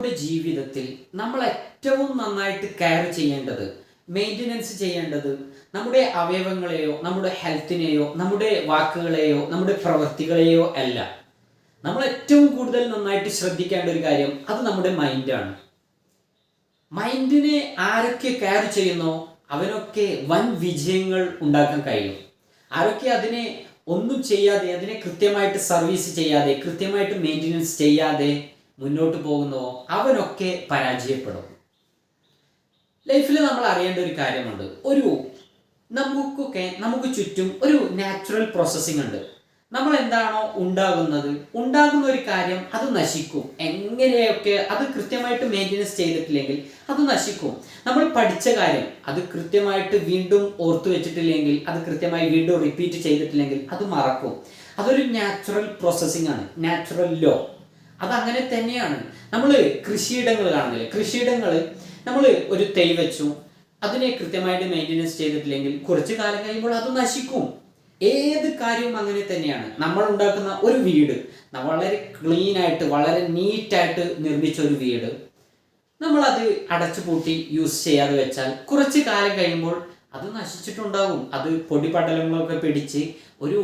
നമ്മുടെ ജീവിതത്തിൽ നമ്മൾ ഏറ്റവും നന്നായിട്ട് കെയർ ചെയ്യേണ്ടത് മെയിന്റനൻസ് ചെയ്യേണ്ടത് നമ്മുടെ അവയവങ്ങളെയോ നമ്മുടെ ഹെൽത്തിനെയോ നമ്മുടെ വാക്കുകളെയോ നമ്മുടെ പ്രവൃത്തികളെയോ അല്ല. നമ്മൾ ഏറ്റവും കൂടുതൽ നന്നായിട്ട് ശ്രദ്ധിക്കേണ്ട ഒരു കാര്യം അത് നമ്മുടെ മൈൻഡാണ് മൈൻഡിനെ ആരൊക്കെ കെയർ ചെയ്യുന്നോ അവനൊക്കെ വൻ വിജയങ്ങൾ ഉണ്ടാക്കാൻ കഴിയും. ആരൊക്കെ അതിനെ ഒന്നും ചെയ്യാതെ അതിനെ കൃത്യമായിട്ട് സർവീസ് ചെയ്യാതെ കൃത്യമായിട്ട് മെയിന്റനൻസ് ചെയ്യാതെ മുന്നോട്ട് പോകുന്നുവോ അവനൊക്കെ പരാജയപ്പെടും. ലൈഫിൽ നമ്മൾ അറിയേണ്ട ഒരു കാര്യമുണ്ട്. ഒരു നമുക്കൊക്കെ നമുക്ക് ചുറ്റും ഒരു നാച്ചുറൽ പ്രോസസ്സിംഗ് ഉണ്ട്. നമ്മൾ എന്താണോ ഉണ്ടാകുന്നത് ഉണ്ടാകുന്ന ഒരു കാര്യം അത് നശിക്കും. എങ്ങനെയൊക്കെ അത് കൃത്യമായിട്ട് മെയിന്റനൻസ് ചെയ്തിട്ടില്ലെങ്കിൽ അത് നശിക്കും. നമ്മൾ പഠിച്ച കാര്യം അത് കൃത്യമായിട്ട് വീണ്ടും ഓർത്തു വെച്ചിട്ടില്ലെങ്കിൽ അത് കൃത്യമായി വീണ്ടും റിപ്പീറ്റ് ചെയ്തിട്ടില്ലെങ്കിൽ അത് മറക്കും. അതൊരു നാച്ചുറൽ പ്രോസസ്സിംഗ് ആണ്. നാച്ചുറൽ ലോ അതങ്ങനെ തന്നെയാണ്. നമ്മൾ കൃഷിയിടങ്ങൾ കാണുന്നില്ലേ? കൃഷിയിടങ്ങൾ നമ്മൾ ഒരു തൈ വെച്ചു. അതിനെ കൃത്യമായിട്ട് മെയിന്റനൻസ് ചെയ്തിട്ടില്ലെങ്കിൽ കുറച്ച് കാലം കഴിയുമ്പോൾ അത് നശിക്കും. ഏത് കാര്യവും അങ്ങനെ തന്നെയാണ്. നമ്മൾ ഉണ്ടാക്കുന്ന ഒരു വീട് വളരെ ക്ലീൻ ആയിട്ട് വളരെ നീറ്റായിട്ട് നിർമ്മിച്ച ഒരു വീട് നമ്മളത് അടച്ചു പൂട്ടി യൂസ് ചെയ്യാതെ വെച്ചാൽ കുറച്ച് കാലം കഴിയുമ്പോൾ അത് നശിച്ചിട്ടുണ്ടാകും അത് പൊടിപടലങ്ങളൊക്കെ പിടിച്ച് ഒരു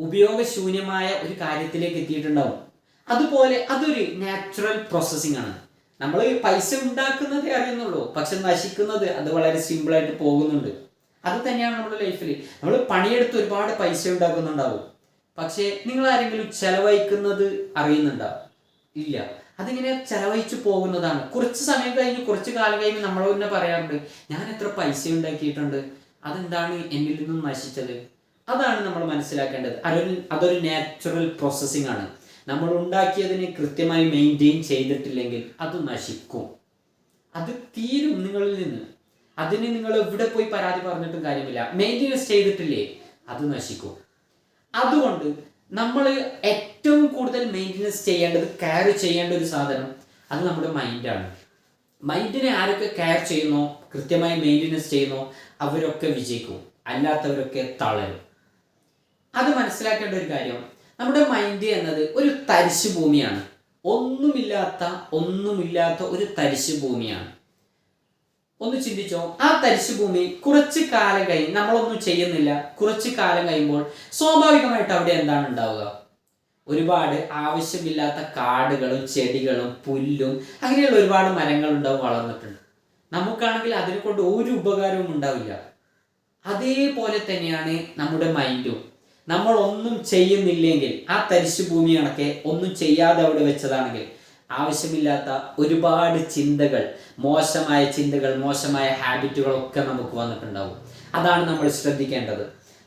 ഉപയോഗശൂന്യമായ ഒരു കാര്യത്തിലേക്ക് എത്തിയിട്ടുണ്ടാകും അതുപോലെ അതൊരു നാച്ചുറൽ പ്രോസസ്സിംഗ് ആണ്. നമ്മൾ പൈസ ഉണ്ടാക്കുന്നതേ അറിയുന്നുള്ളൂ. പക്ഷെ നശിക്കുന്നത് അത് വളരെ സിമ്പിളായിട്ട് പോകുന്നുണ്ട്. അത് തന്നെയാണ് നമ്മുടെ ലൈഫിൽ നമ്മൾ പണിയെടുത്ത് ഒരുപാട് പൈസ ഉണ്ടാക്കുന്നുണ്ടാവും. പക്ഷേ നിങ്ങൾ ആരെങ്കിലും ചെലവഴിക്കുന്നത് അറിയുന്നുണ്ടാവും ഇല്ല. അതിങ്ങനെ ചെലവഴിച്ചു പോകുന്നതാണ്. കുറച്ച് സമയം കഴിഞ്ഞ് കുറച്ച് കാലം കഴിഞ്ഞ് നമ്മൾ തന്നെ പറയാറുണ്ട് ഞാൻ എത്ര പൈസ ഉണ്ടാക്കിയിട്ടുണ്ട്. അതെന്താണ് എന്നിൽ നിന്നും നശിച്ചത്? അതാണ് നമ്മൾ മനസ്സിലാക്കേണ്ടത്. അതൊരു അതൊരു നാച്ചുറൽ പ്രോസസ്സിംഗ് ആണ്. നമ്മൾ ഉണ്ടാക്കിയതിനെ കൃത്യമായി മെയിന്റെയിൻ ചെയ്തിട്ടില്ലെങ്കിൽ അത് നശിക്കും. അത് തീരും നിങ്ങളിൽ നിന്ന്. അതിന് നിങ്ങൾ എവിടെ പോയി പരാതി പറഞ്ഞിട്ടും കാര്യമില്ല. മെയിന്റെനൻസ് ചെയ്തിട്ടില്ലേ അത് നശിക്കും. അതുകൊണ്ട് നമ്മൾ ഏറ്റവും കൂടുതൽ മെയിന്റെനൻസ് ചെയ്യേണ്ടത് കെയർ ചെയ്യേണ്ട ഒരു സാധനം അത് നമ്മുടെ മൈൻഡാണ് മൈൻഡിനെ ആരൊക്കെ കെയർ ചെയ്യുന്നോ കൃത്യമായി മെയിന്റെനൻസ് ചെയ്യുന്നോ അവരൊക്കെ വിജയിക്കും. അല്ലാത്തവരൊക്കെ തളരും. അത് മനസ്സിലാക്കേണ്ട ഒരു കാര്യം നമ്മുടെ മൈൻഡ് എന്നത് ഒരു തരിശു ഭൂമിയാണ്. ഒന്നുമില്ലാത്ത ഒന്നുമില്ലാത്ത ഒരു തരിശു ഭൂമിയാണ്. ഒന്ന് ചിന്തിച്ചോ ആ തരിശു ഭൂമി കുറച്ച് കാലം കഴിഞ്ഞ് നമ്മളൊന്നും ചെയ്യുന്നില്ല. കുറച്ച് കാലം കഴിയുമ്പോൾ സ്വാഭാവികമായിട്ട് അവിടെ എന്താണ് ഉണ്ടാവുക? ഒരുപാട് ആവശ്യമില്ലാത്ത കാടുകളും ചെടികളും പുല്ലും അങ്ങനെയുള്ള ഒരുപാട് മരങ്ങൾ ഉണ്ടാവും വളർന്നിട്ടുണ്ട്. നമുക്കാണെങ്കിൽ അതിനെ കൊണ്ട് ഒരു ഉപകാരവും ഉണ്ടാവില്ല. അതേപോലെ തന്നെയാണ് നമ്മുടെ മൈൻഡും നമ്മൾ ഒന്നും ചെയ്യുന്നില്ലെങ്കിൽ ആ തരിശു ഭൂമി കണക്കെ ഒന്നും ചെയ്യാതെ അവിടെ വെച്ചതാണെങ്കിൽ ആവശ്യമില്ലാത്ത ഒരുപാട് ചിന്തകൾ മോശമായ ചിന്തകൾ മോശമായ ഹാബിറ്റുകളൊക്കെ നമുക്ക് വന്നിട്ടുണ്ടാവും. അതാണ് നമ്മൾ ശ്രദ്ധിക്കേണ്ടത്.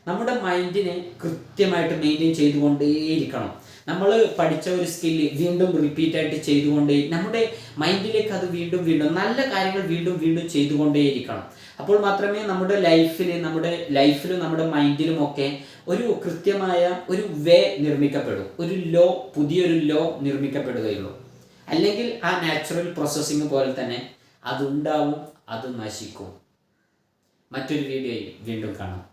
നമ്മുടെ മൈൻഡിനെ കൃത്യമായിട്ട് മെയിന്റെയിൻ ചെയ്തുകൊണ്ടേയിരിക്കണം. നമ്മൾ പഠിച്ച ഒരു സ്കില്ല് വീണ്ടും റിപ്പീറ്റ് ആയിട്ട് ചെയ്തുകൊണ്ടേ നമ്മുടെ മൈൻഡിലേക്ക് അത് വീണ്ടും വീണ്ടും നല്ല കാര്യങ്ങൾ വീണ്ടും വീണ്ടും ചെയ്തുകൊണ്ടേയിരിക്കണം. അപ്പോൾ മാത്രമേ നമ്മുടെ ലൈഫിൽ നമ്മുടെ ലൈഫിലും നമ്മുടെ മൈൻഡിലും ഒക്കെ ഒരു കൃത്യമായ ഒരു വേ നിർമ്മിക്കപ്പെടും. ഒരു ലോ പുതിയൊരു ലോ നിർമ്മിക്കപ്പെടുകയുള്ളൂ. അല്ലെങ്കിൽ ആ നാച്ചുറൽ പ്രോസസ്സിങ് പോലെ തന്നെ അതുണ്ടാവും അത് നശിക്കും. മറ്റൊരു വീഡിയോയിൽ വീണ്ടും കാണാം.